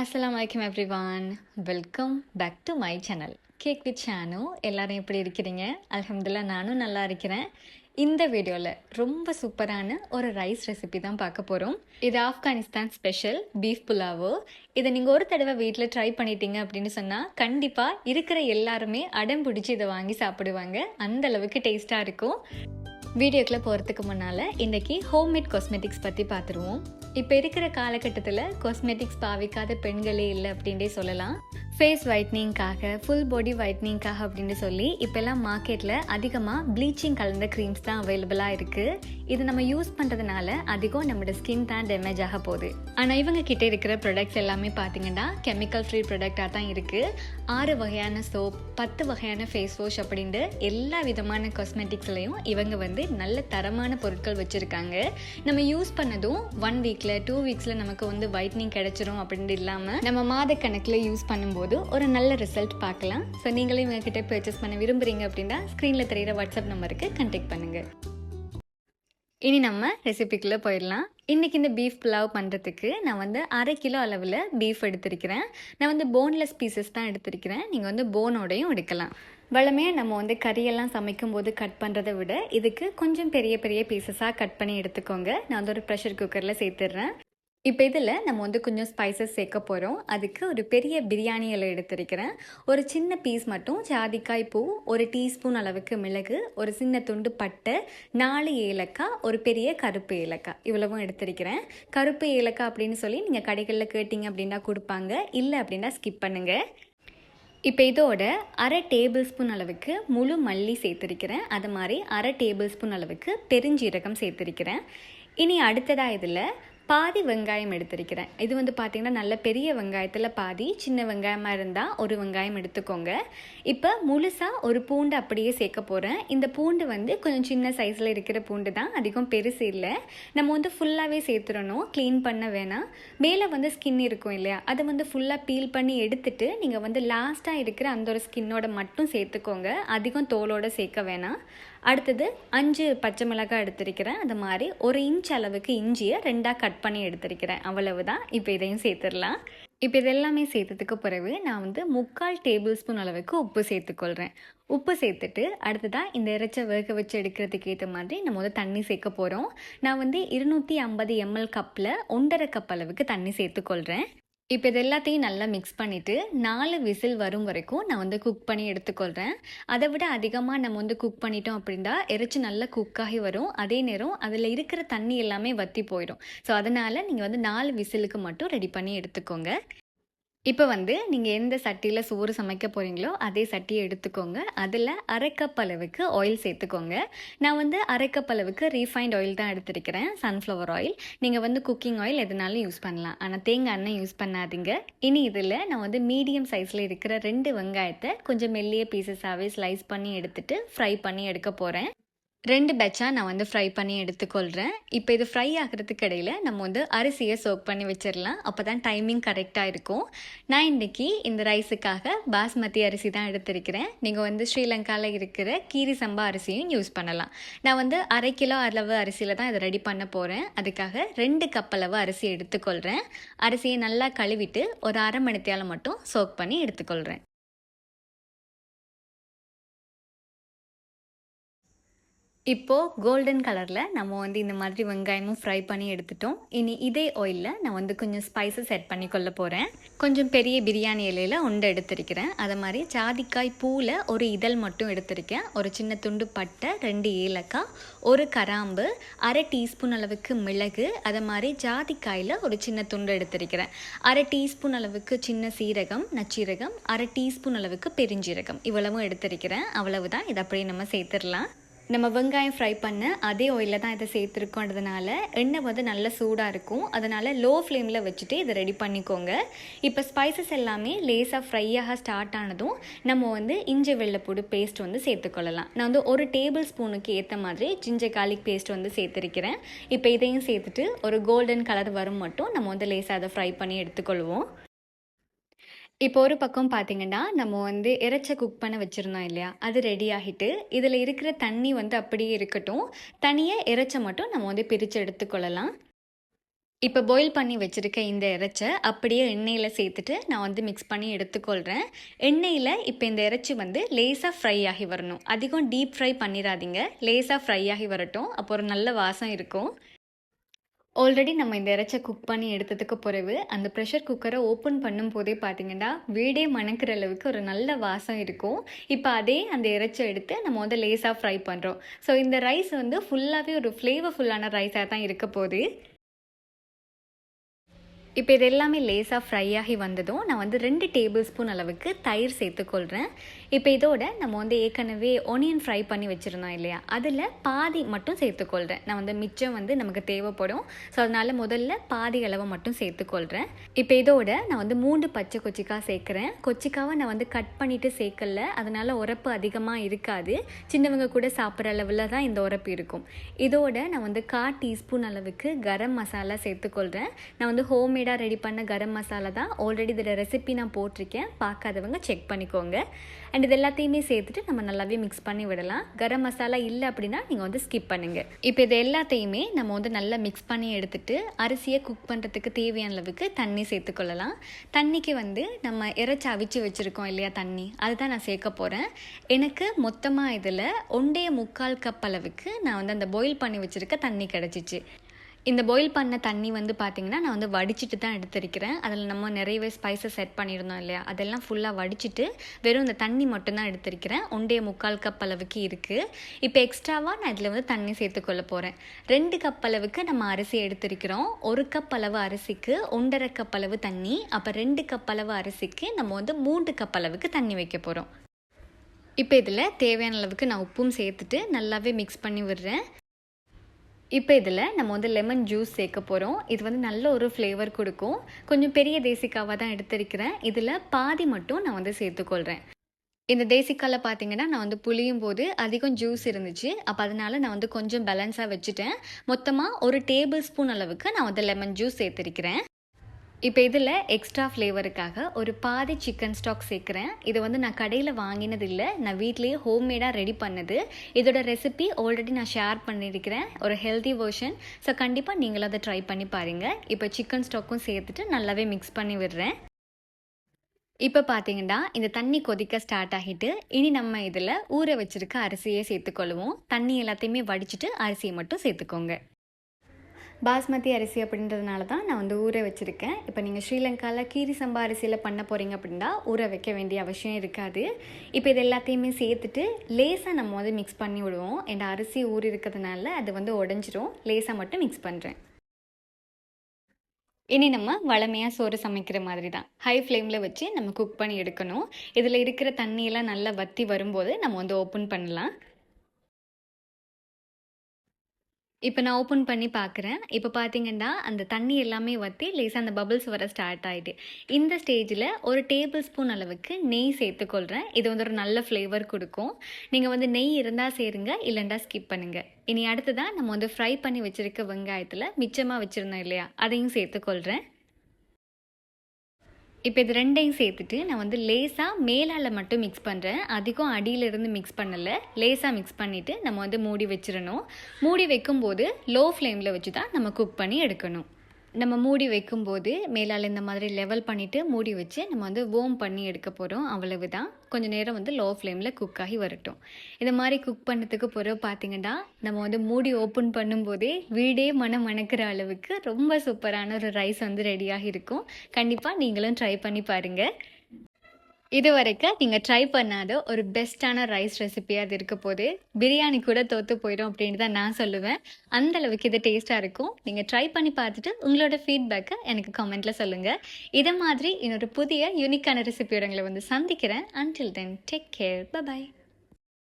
அஸ்ஸலாமு அலைக்கும் everyone welcome back to my channel cake with Shanu எல்லாரும் எப்படி இருக்கிறீங்க? அலமதுல்லா நானும் நல்லா இருக்கிறேன். இந்த வீடியோவில் ரொம்ப சூப்பரான ஒரு ரைஸ் ரெசிபி தான் பார்க்க போகிறோம் இது ஆப்கானிஸ்தான் ஸ்பெஷல் பீஃப் புலாவோ இதை நீங்கள் ஒரு தடவை வீட்டில் ட்ரை பண்ணிட்டீங்க அப்படின்னு சொன்னால் கண்டிப்பாக இருக்கிற எல்லாருமே அடம் பிடிச்சி இதை வாங்கி சாப்பிடுவாங்க. அந்த அளவுக்கு டேஸ்ட்டாக இருக்கும். வீடியோக்குள்ளே போகிறதுக்கு முன்னால் இன்றைக்கி ஹோம்மேட் காஸ்மெட்டிக்ஸ் பற்றி பார்த்துருவோம். இப்போ இருக்கிற காலகட்டத்தில் காஸ்மெட்டிக்ஸ் பாவிக்காத பெண்களே இல்லை அப்படின்ட்டே சொல்லலாம். ஃபேஸ் ஒயிட்னிங்காக ஃபுல் பாடி ஒயிட்னிங்காக அப்படின்னு சொல்லி இப்போல்லாம் மார்க்கெட்டில் அதிகமாக ப்ளீச்சிங் கலந்த க்ரீம்ஸ் தான் அவைலபிளாக இருக்குது இது நம்ம யூஸ் பண்ணுறதுனால அதிகம் நம்மளோட ஸ்கின் தான் டேமேஜ் ஆக போகுது. ஆனால் இவங்க கிட்டே இருக்கிற ப்ராடக்ட்ஸ் எல்லாமே பார்த்தீங்கன்னா கெமிக்கல் ஃப்ரீ ப்ராடக்டாக தான் இருக்குது ஆறு வகையான சோப் பத்து வகையான ஃபேஸ் வாஷ் அப்படின்ட்டு எல்லா விதமான காஸ்மெட்டிக்ஸ்லையும் இவங்க வந்து நல்ல தரமான பொருட்கள் வச்சுருக்காங்க. நம்ம யூஸ் பண்ணதும் ஒன் வீக்கில் டூ வீக்ஸில் நமக்கு வந்து ஒயிட்னிங் கிடைச்சிரும் அப்படின்ட்டு இல்லாமல் நம்ம மாத கணக்கில் யூஸ் பண்ணும்போது ஒரு நல்ல ரிசல்ட் பார்க்கலாம். ஸோ நீங்களே எங்ககிட்ட பர்ச்சேஸ் பண்ண விரும்புகிறீங்க அப்படின்னா ஸ்க்ரீனில் தெரிகிற வாட்ஸ்அப் நம்பருக்கு கண்டெக்ட் பண்ணுங்கள் இனி நம்ம ரெசிபிக்குள்ளே போயிடலாம். இன்றைக்கி இந்த பீஃப் புலாவ் பண்ணுறதுக்கு நான் வந்து அரை கிலோ அளவில் பீஃப் எடுத்திருக்கிறேன். நான் வந்து போன்லெஸ் பீசஸ் தான் எடுத்திருக்கிறேன். நீங்கள் வந்து போனோடையும் எடுக்கலாம். வளமையாக நம்ம வந்து கறியெல்லாம் சமைக்கும் போது கட் பண்ணுறதை விட இதுக்கு கொஞ்சம் பெரிய பெரிய பீசஸாக கட் பண்ணி எடுத்துக்கோங்க. நான் வந்து ஒரு ப்ரெஷர் குக்கரில் சேர்த்துடுறேன். இப்போ இதில் நம்ம வந்து கொஞ்சம் ஸ்பைசஸ் சேர்க்க போகிறோம் அதுக்கு ஒரு பெரிய பிரியாணி இலை எடுத்திருக்கிறேன். ஒரு சின்ன பீஸ் மட்டும் ஜாதிக்காய் பூ ஒரு டீஸ்பூன் அளவுக்கு மிளகு ஒரு சின்ன துண்டு பட்டை நாலு ஏலக்காய் ஒரு பெரிய கருப்பு ஏலக்காய். இவ்வளவும் எடுத்திருக்கிறேன். கருப்பு ஏலக்காய் அப்படின்னு சொல்லி நீங்கள் கடைகளில் கேட்டிங்க அப்படின்னா கொடுப்பாங்க. இல்லை அப்படின்னா ஸ்கிப் பண்ணுங்கள் இப்போ இதோட அரை டேபிள் ஸ்பூன் அளவுக்கு முழு மல்லி சேர்த்துருக்கிறேன். அது மாதிரி அரை டேபிள் ஸ்பூன் அளவுக்கு பெருஞ்சீரகம் சேர்த்துருக்கிறேன். இனி அடுத்ததாக இதில் பாதி வெங்காயம் எடுத்திருக்கிறேன். இது வந்து பார்த்திங்கன்னா நல்ல பெரிய வெங்காயத்தில் பாதி சின்ன வெங்காயமாக இருந்தால் ஒரு வெங்காயம் எடுத்துக்கோங்க. இப்போ முழுசாக ஒரு பூண்டு அப்படியே சேர்க்க போகிறேன் இந்த பூண்டு வந்து கொஞ்சம் சின்ன சைஸில் இருக்கிற பூண்டு தான் அதிகம் பெருசு இல்லை. நம்ம வந்து ஃபுல்லாகவே சேர்த்துடணும் க்ளீன் பண்ண வேணாம். மேலே வந்து ஸ்கின் இருக்கும் இல்லையா அதை வந்து ஃபுல்லாக பீல் பண்ணி எடுத்துட்டு நீங்கள் வந்து லாஸ்ட்டாக இருக்கிற அந்த ஒரு ஸ்கின்னோட மட்டும் சேர்த்துக்கோங்க. அதிகம் தோலோடு சேர்க்க வேணாம். அடுத்தது அஞ்சு பச்சை மிளகாய் எடுத்திருக்கிறேன். அது மாதிரி ஒரு இன்ச் அளவுக்கு இஞ்சியை ரெண்டாக கட் பண்ணி எடுத்திருக்கிறேன். அவ்வளவு தான் இப்போ இதையும் சேர்த்துடலாம். இப்போ இதெல்லாமே சேர்த்ததுக்கு பிறகு நான் வந்து முக்கால் டேபிள் ஸ்பூன் அளவுக்கு உப்பு சேர்த்துக்கொள்கிறேன் உப்பு சேர்த்துட்டு அடுத்ததாக இந்த இறைச்சை வேக வச்சு எடுக்கிறதுக்கு ஏற்ற மாதிரி நம்ம வந்து தண்ணி சேர்க்க போகிறோம் நான் வந்து இருநூற்றி ஐம்பது எம்எல் கப்பில் ஒன்றரை கப் அளவுக்கு தண்ணி சேர்த்துக்கொள்கிறேன் இப்போ இது எல்லாத்தையும் நல்லா மிக்ஸ் பண்ணிவிட்டு நாலு விசில் வரும் வரைக்கும் நான் வந்து குக் பண்ணி எடுத்துக்கொள்கிறேன் அதை விட அதிகமாக நம்ம வந்து குக் பண்ணிட்டோம் அப்படின்னா இறைச்சி நல்லா குக்காகி வரும். அதே நேரம் அதில் இருக்கிற தண்ணி எல்லாமே வற்றி போயிடும். ஸோ அதனால் நீங்கள் வந்து நாலு விசிலுக்கு மட்டும் ரெடி பண்ணி எடுத்துக்கோங்க. இப்போ வந்து நீங்கள் எந்த சட்டியில் சோறு சமைக்க போகிறீங்களோ அதே சட்டியை எடுத்துக்கோங்க. அதில் அரைக்கப் அளவுக்கு ஆயில் சேர்த்துக்கோங்க. நான் வந்து அரைக்கப் அளவுக்கு ரீஃபைண்ட் ஆயில் தான் எடுத்திருக்கிறேன். சன்ஃப்ளவர் ஆயில் நீங்கள் வந்து குக்கிங் ஆயில் எதுனாலும் யூஸ் பண்ணலாம். ஆனால் தேங்காய் எண்ணெய் யூஸ் பண்ணாதீங்க. இனி இதில் நான் வந்து மீடியம் சைஸில் இருக்கிற ரெண்டு வெங்காயத்தை கொஞ்சம் மெல்லிய பீசஸாகவே ஸ்லைஸ் பண்ணி எடுத்துட்டு ஃப்ரை பண்ணி எடுக்க போகிறேன் ரெண்டு பேட்சாக நான் வந்து ஃப்ரை பண்ணி எடுத்துக்கொள்கிறேன் இப்போ இது ஃப்ரை ஆகிறதுக்கு இடையில் நம்ம வந்து அரிசியை சோக் பண்ணி வச்சிடலாம். அப்போ தான் டைமிங் கரெக்டாக இருக்கும். நான் இன்றைக்கி இந்த ரைஸுக்காக பாஸ்மதி அரிசி தான் எடுத்திருக்கிறேன். நீங்கள் வந்து ஸ்ரீலங்காவில் இருக்கிற கீரி சம்பா அரிசியும் யூஸ் பண்ணலாம். நான் வந்து அரை கிலோ அளவு அரிசியில் தான் இதை ரெடி பண்ண போகிறேன் அதுக்காக ரெண்டு கப் அளவு அரிசி எடுத்துக்கொள்கிறேன் அரிசியை நல்லா கழுவிட்டு ஒரு அரை மணித்தியால் மட்டும் சோக் பண்ணி எடுத்துக்கொள்கிறேன் இப்போது கோல்டன் கலரில் நம்ம வந்து இந்த மாதிரி வெங்காயமும் ஃப்ரை பண்ணி எடுத்துட்டோம். இனி இதே ஆயிலில் நான் வந்து கொஞ்சம் ஸ்பைசஸ் செட் பண்ணி கொள்ள போகிறேன் கொஞ்சம் பெரிய பிரியாணி இலையில் உண்டை எடுத்திருக்கிறேன். அதை மாதிரி ஜாதிக்காய் பூவில் ஒரு இதழ் மட்டும் எடுத்திருக்கேன். ஒரு சின்ன துண்டு பட்டை ரெண்டு ஏலக்காய் ஒரு கராம்பு அரை டீஸ்பூன் அளவுக்கு மிளகு அதை மாதிரி ஜாதிக்காயில் ஒரு சின்ன துண்டு எடுத்திருக்கிறேன். அரை டீஸ்பூன் அளவுக்கு சின்ன சீரகம் நச்சீரகம் அரை டீஸ்பூன் அளவுக்கு பெருஞ்சீரகம். இவ்வளவும் எடுத்திருக்கிறேன். அவ்வளவுதான். இதை அப்படியே நம்ம சேர்த்துடலாம். நம்ம வெங்காயம் ஃப்ரை பண்ண அதே ஆயிலில் தான் இதை சேர்த்துருக்கோன்றதுனால எண்ணெய் வந்து நல்ல சூடாக இருக்கும். அதனால் லோ ஃப்ளேமில் வச்சுட்டு இதை ரெடி பண்ணிக்கோங்க. இப்போ ஸ்பைசஸ் எல்லாமே லேசாக ஃப்ரையாக ஸ்டார்ட் ஆனதும் நம்ம வந்து இஞ்சி வெள்ளைப்பூடு பேஸ்ட் வந்து சேர்த்துக்கொள்ளலாம். நான் வந்து ஒரு டேபிள் ஸ்பூனுக்கு ஏற்ற மாதிரி ஜிஞ்சர் கார்லிக் பேஸ்ட் வந்து சேர்த்துருக்கிறேன். இப்போ இதையும் சேர்த்துட்டு ஒரு கோல்டன் கலர் வரும் மட்டும் நம்ம வந்து லேசாக அதை ஃப்ரை பண்ணி எடுத்துக்கொள்வோம். இப்போ ஒரு பக்கம் பார்த்தீங்கன்னா நம்ம வந்து இறைச்ச குக் பண்ண வச்சுருந்தோம் இல்லையா? அது ரெடி ஆகிட்டு இதில் இருக்கிற தண்ணி வந்து அப்படியே இருக்கட்டும். தனியாக இறைச்ச மட்டும் நம்ம வந்து பிரித்து எடுத்துக்கொள்ளலாம் இப்போ பாயில் பண்ணி வச்சுருக்க இந்த இறைச்சை அப்படியே எண்ணெயில் சேர்த்துட்டு நான் வந்து மிக்ஸ் பண்ணி எடுத்துக்கொள்கிறேன் எண்ணெயில் இப்போ இந்த இறைச்சி வந்து லேசாக ஃப்ரை ஆகி வரணும். அதிகம் டீப் ஃப்ரை பண்ணிடாதீங்க லேசாக ஃப்ரை ஆகி வரட்டும். அப்போ ஒரு நல்ல வாசம் இருக்கும். ஆல்ரெடி நம்ம இந்த இறைச்சை குக் பண்ணி எடுத்ததுக்கு பிறகு அந்த ப்ரெஷர் குக்கரை ஓப்பன் பண்ணும் போதே பார்த்தீங்கன்னா வீடே மணக்கிற அளவுக்கு ஒரு நல்ல வாசம் இருக்கும். இப்போ அதே அந்த இறைச்சை எடுத்து நம்ம வந்து லேஸாக ஃப்ரை பண்ணுறோம் ஸோ இந்த ரைஸ் வந்து ஃபுல்லாகவே ஒரு ஃப்ளேவர்ஃபுல்லான ரைஸாக தான் இருக்க போகுது. இப்போ இது எல்லாமே லேஸாக ஃப்ரை ஆகி வந்ததும் நான் வந்து ரெண்டு டேபிள் ஸ்பூன் அளவுக்கு தயிர் சேர்த்துக்கொள்கிறேன் இப்போ இதோட நம்ம வந்து ஏற்கனவே ஒனியன் ஃப்ரை பண்ணி வச்சுருந்தோம் இல்லையா? அதில் பாதி மட்டும் சேர்த்துக்கொள்கிறேன் நான் வந்து மிச்சம் வந்து நமக்கு தேவைப்படும். ஸோ அதனால் முதல்ல பாதி அளவை மட்டும் சேர்த்துக்கொள்கிறேன் இப்போ இதோட நான் வந்து மூன்று பச்சை கொச்சிக்காய் சேர்க்குறேன். கொச்சிக்காவை நான் வந்து கட் பண்ணிவிட்டு சேர்க்கல. அதனால் உரப்பு அதிகமாக இருக்காது. சின்னவங்க கூட சாப்பிட்ற அளவில் தான் இந்த உரப்பு இருக்கும். இதோட நான் வந்து கா டீஸ்பூன் அளவுக்கு கரம் மசாலா சேர்த்துக்கொள்கிறேன் நான் வந்து ஹோம்மேட் ஹோம்மேடாக ரெடி பண்ண கரம் மசாலா தான். ஆல்ரெடி இதில் ரெசிபி நான் போட்டிருக்கேன். பார்க்காதவங்க செக் பண்ணிக்கோங்க. அண்ட் இது எல்லாத்தையுமே சேர்த்துட்டு நம்ம நல்லாவே மிக்ஸ் பண்ணி விடலாம். கரம் மசாலா இல்லை அப்படின்னா நீங்கள் வந்து ஸ்கிப் பண்ணுங்கள் இப்போ இது எல்லாத்தையுமே நம்ம வந்து நல்லா மிக்ஸ் பண்ணி எடுத்துட்டு அரிசியை குக் பண்ணுறதுக்கு தேவையான அளவுக்கு தண்ணி சேர்த்துக்கொள்ளலாம் தண்ணிக்கு வந்து நம்ம இறைச்சி அவிச்சு வச்சுருக்கோம் இல்லையா தண்ணி அதுதான் நான் சேர்க்க போகிறேன் எனக்கு மொத்தமாக இதில் ஒன்றே முக்கால் கப் அளவுக்கு நான் வந்து அந்த பாயில் பண்ணி வச்சுருக்க தண்ணி கிடச்சிச்சு. இந்த பாயில் பண்ண தண்ணி வந்து பார்த்திங்கன்னா நான் வந்து வடிச்சிட்டு தான் எடுத்திருக்கிறேன். அதில் நம்ம நிறையவே ஸ்பைசஸ் செட் பண்ணியிருந்தோம் இல்லையா? அதெல்லாம் ஃபுல்லாக வடிச்சிட்டு வெறும் இந்த தண்ணி மட்டும்தான் எடுத்திருக்கிறேன். ஒன்றே முக்கால் கப் அளவுக்கு இருக்குது இப்போ எக்ஸ்ட்ராவாக நான் இதில் வந்து தண்ணி சேர்த்துக்கொள்ள போகிறேன் ரெண்டு கப் அளவுக்கு நம்ம அரிசி எடுத்திருக்கிறோம். ஒரு கப் அளவு அரிசிக்கு ஒன்றரை கப் அளவு தண்ணி. அப்போ ரெண்டு கப் அளவு அரிசிக்கு நம்ம வந்து மூன்று கப் அளவுக்கு தண்ணி வைக்க போகிறோம் இப்போ இதில் தேவையான அளவுக்கு நான் உப்பும் சேர்த்துட்டு நல்லாவே மிக்ஸ் பண்ணி விடுறேன். இப்போ இதில் நம்ம வந்து லெமன் ஜூஸ் சேர்க்க போகிறோம் இது வந்து நல்ல ஒரு ஃப்ளேவர் கொடுக்கும். கொஞ்சம் பெரிய தேசிக்காவாக தான் எடுத்திருக்கிறேன். இதில் பாதி மட்டும் நான் வந்து சேர்த்துக்கொள்கிறேன் இந்த தேசிக்காவில் பார்த்தீங்கன்னா நான் வந்து புளியும் போது அதிகம் ஜூஸ் இருந்துச்சு. அப்போ அதனால் நான் வந்து கொஞ்சம் பேலன்ஸாக வச்சுட்டேன். மொத்தமாக ஒரு டேபிள் ஸ்பூன் அளவுக்கு நான் வந்து லெமன் ஜூஸ் சேர்த்துருக்கிறேன். இப்போ இதில் எக்ஸ்ட்ரா ஃப்ளேவருக்காக ஒரு பாதி சிக்கன் ஸ்டாக் சேர்க்குறேன். இது வந்து நான் கடையில் வாங்கினது இல்லை நான் வீட்லேயே ஹோம்மேடாக ரெடி பண்ணது. இதோட ரெசிபி ஆல்ரெடி நான் ஷேர் பண்ணியிருக்கிறேன். ஒரு ஹெல்தி வேர்ஷன் ஸோ கண்டிப்பாக நீங்களும் அதை ட்ரை பண்ணி பாருங்கள் இப்போ சிக்கன் ஸ்டாக்கும் சேர்த்துட்டு நல்லாவே மிக்ஸ் பண்ணி விடுறேன். இப்போ பார்த்தீங்கன்னா இந்த தண்ணி கொதிக்க ஸ்டார்ட் ஆகிட்டு இனி நம்ம இதில் ஊற வச்சுருக்க அரிசியை சேர்த்துக்கொள்வோம். தண்ணி எல்லாத்தையுமே வடிச்சிட்டு அரிசியை மட்டும் சேர்த்துக்கோங்க. பாஸ்மதி அரிசி அப்படின்றதுனால தான் நான் வந்து ஊற வச்சுருக்கேன். இப்போ நீங்கள் ஸ்ரீலங்காவில் கீரி சம்பா அரிசியில் பண்ண போகிறீங்க அப்படின்னா ஊற வைக்க வேண்டிய அவசியம் இருக்காது. இப்போ இது எல்லாத்தையுமே சேர்த்துட்டு லேசாக நம்ம வந்து மிக்ஸ் பண்ணி விடுவோம். என் அரிசி ஊறி இருக்கிறதுனால அது வந்து உடஞ்சிரும். லேசாக மட்டும் மிக்ஸ் பண்ணுறேன் இனி நம்ம வளமையாக சோறு சமைக்கிற மாதிரி தான். ஹை ஃப்ளேமில் வச்சு நம்ம குக் பண்ணி எடுக்கணும். இதில் இருக்கிற தண்ணியெல்லாம் நல்லா வத்தி வரும்போது நம்ம வந்து ஓப்பன் பண்ணலாம். இப்போ நான் ஓப்பன் பண்ணி பார்க்குறேன் இப்போ பார்த்தீங்கன்னா அந்த தண்ணி எல்லாமே வற்றி லேசாக அந்த பபிள்ஸ் வர ஸ்டார்ட் ஆகிட்டு இந்த ஸ்டேஜில் ஒரு டேபிள் ஸ்பூன் அளவுக்கு நெய் சேர்த்துக்கொள்கிறேன் இது வந்து ஒரு நல்ல ஃப்ளேவர் கொடுக்கும். நீங்கள் வந்து நெய் இருந்தால் சேருங்க இல்லைண்டா ஸ்கிப் பண்ணுங்கள் இனி அடுத்ததான் நம்ம வந்து ஃப்ரை பண்ணி வச்சுருக்க வெங்காயத்தில் மிச்சமாக வச்சுருந்தோம் இல்லையா அதையும் சேர்த்துக்கொள்கிறேன் இப்போ இது ரெண்டையும் சேர்த்துட்டு நான் வந்து லேசாக மேலால் மட்டும் மிக்ஸ் பண்ணுறேன் அதிகம் அடியிலிருந்து மிக்ஸ் பண்ணலை. லேசாக மிக்ஸ் பண்ணிவிட்டு நம்ம வந்து மூடி வச்சிடணும். மூடி வைக்கும்போது லோ ஃப்ளேமில் வச்சு தான் நம்ம குக் பண்ணி எடுக்கணும். நம்ம மூடி வைக்கும்போது மேலால் இந்த மாதிரி லெவல் பண்ணிவிட்டு மூடி வச்சு நம்ம வந்து வோம் பண்ணி எடுக்க போகிறோம் அவ்வளவு தான் கொஞ்சம் நேரம் வந்து லோ ஃப்ளேமில் குக் ஆகி வரட்டும். இந்த மாதிரி குக் பண்ணுறதுக்கு பிறகு பார்த்தீங்கன்னா நம்ம வந்து மூடி ஓப்பன் பண்ணும்போதே வீடே மனம் மணக்கிற அளவுக்கு ரொம்ப சூப்பரான ஒரு ரைஸ் வந்து ரெடியாக இருக்கும். கண்டிப்பாக நீங்களும் ட்ரை பண்ணி பாருங்கள் இது வரைக்கும் நீங்கள் ட்ரை பண்ணாத ஒரு பெஸ்ட்டான ரைஸ் ரெசிபியாக அது இருக்க போது பிரியாணி கூட தோற்று போயிடும் அப்படின்னு தான் நான் சொல்லுவேன். அந்த அளவுக்கு இது டேஸ்ட்டாக இருக்கும். நீங்கள் ட்ரை பண்ணி பார்த்துட்டு உங்களோட ஃபீட்பேக்கை எனக்கு கமெண்ட்டில் சொல்லுங்கள் இதை மாதிரி இன்னொரு புதிய யூனிக்கான ரெசிபியோட உங்களை வந்து சந்திக்கிறேன். Until then take care bye bye